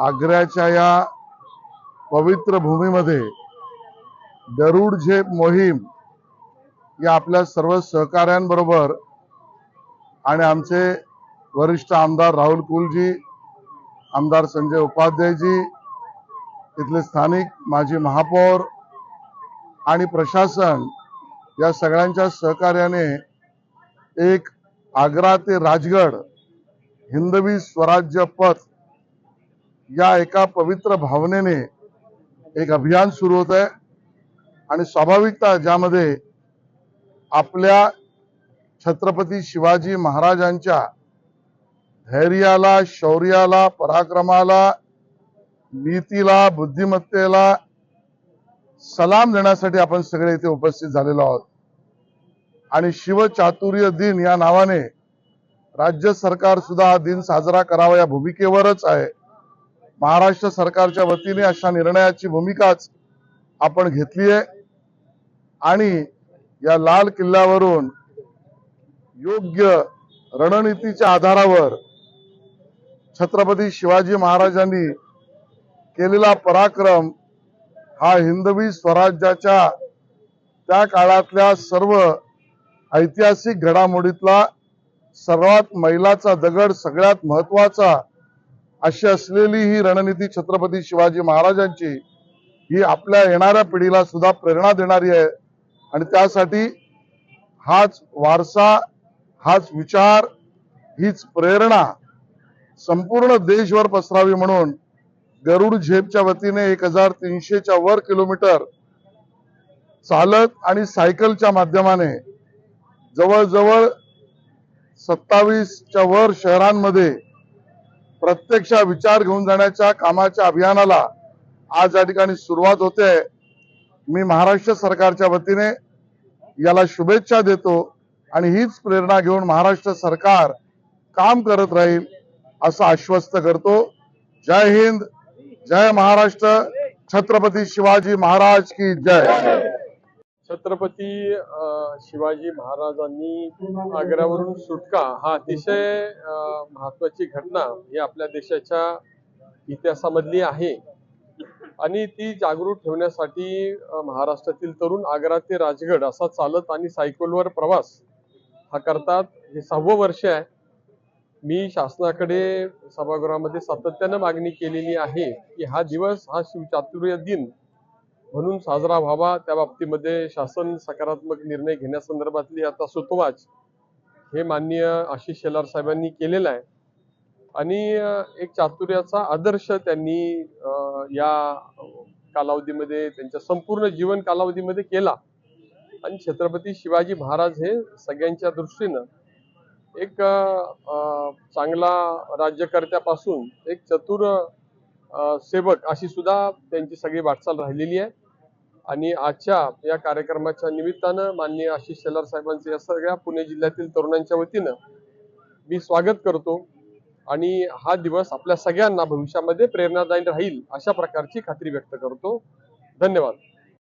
आग्र्याच्या या पवित्र भूमीमध्ये गरुड झेप मोहीम या आपल्या सर्व सहकाऱ्यांबरोबर आणि आमचे वरिष्ठ आमदार राहुल कुलजी आमदार संजय उपाध्यायजी इथले स्थानिक माजी महापौर आणि प्रशासन या सगळ्यांच्या सहकार्याने एक आग्रा ते राजगड हिंदवी स्वराज्य पथ या एका पवित्र भावनेने एक अभियान सुरू होत आहे. आणि स्वाभाविकता ज्यामध्ये आपल्या छत्रपती शिवाजी महाराजांच्या धैर्याला शौर्याला पराक्रमाला नीतीला बुद्धिमत्तेला सलाम देण्यासाठी आपण सगळे इथे उपस्थित झालेलो आहोत. आणि शिवचातुर्य दिन या नावाने राज्य सरकार सुद्धा हा दिन साजरा करावा या भूमिकेवरच आहे. महाराष्ट्र सरकारच्या वतीने अशा निर्णयाची भूमिकाच आपण घेतली आहे. आणि या लाल किल्ल्यावरून योग्य रणनीतीच्या आधारावर छत्रपती शिवाजी महाराजांनी केलेला पराक्रम हा हिंदवी स्वराज्याच्या त्या काळातल्या सर्व ऐतिहासिक घडामोडीतला सर्वात मैलाचा दगड सगळ्यात महत्त्वाचा अशी असलेली ही रणनीती छत्रपती शिवाजी महाराजांची ही आपल्या येणाऱ्या पिढीला सुद्धा प्रेरणा देणारी आहे. आणि त्यासाठी हाच वारसा हाच विचार हीच प्रेरणा संपूर्ण देशभर पसरावी म्हणून गरुड झेपच्या वतीने एक हजार तीनशेच्या वर किलोमीटर चालत आणि सायकलच्या माध्यमाने जवळजवळ सत्तावीसच्या वर शहरांमध्ये प्रत्यक्ष विचार घेऊन जाण्याच्या कामाच्या अभियानाला आज या ठिकाणी सुरुवात होते. मी महाराष्ट्र सरकारच्या वतीने याला शुभेच्छा देतो आणि हीच प्रेरणा घेऊन महाराष्ट्र सरकार काम करत राहील असं आश्वस्त करतो. जय हिंद जय महाराष्ट्र. छत्रपती शिवाजी महाराज की जय. छत्रपती शिवाजी महाराजांनी आग्र्यावरून सुटका हा अतिशय महत्वाची घटना ही आपल्या देशाच्या इतिहासामधली आहे. आणि ती जागरूक ठेवण्यासाठी महाराष्ट्रातील तरुण आग्रा ते राजगड असा चालत आणि सायकलवर प्रवास हा करतात. हे सहावं वर्ष आहे. मी शासनाकडे सभागृहामध्ये सातत्यानं मागणी केलेली आहे की हा दिवस हा शिवचातुर्य दिन म्हणून साजरा व्हावा त्या बाबतीमध्ये शासन सकारात्मक निर्णय घेण्यासंदर्भातली आता सुतवाच हे माननीय आशिष शेलार साहेबांनी केलेलं आहे. आणि एक चातुर्याचा आदर्श त्यांनी या कालावधीमध्ये त्यांच्या संपूर्ण जीवन कालावधीमध्ये केला. आणि छत्रपती शिवाजी महाराज हे सगळ्यांच्या दृष्टीनं एक चांगला राज्यकर्त्यापासून एक चतुर सेवक अशी सुद्धा त्यांची सगळी वाटचाल राहिलेली आहे. आणि आजच्या या कार्यक्रमाच्या निमित्तानं माननीय आशिष शेलार साहेबांचे या सगळ्या पुणे जिल्ह्यातील तरुणांच्या वतीनं मी स्वागत करतो. आणि हा दिवस आपल्या सगळ्यांना भविष्यामध्ये प्रेरणादायी राहील अशा प्रकारची खात्री व्यक्त करतो. धन्यवाद.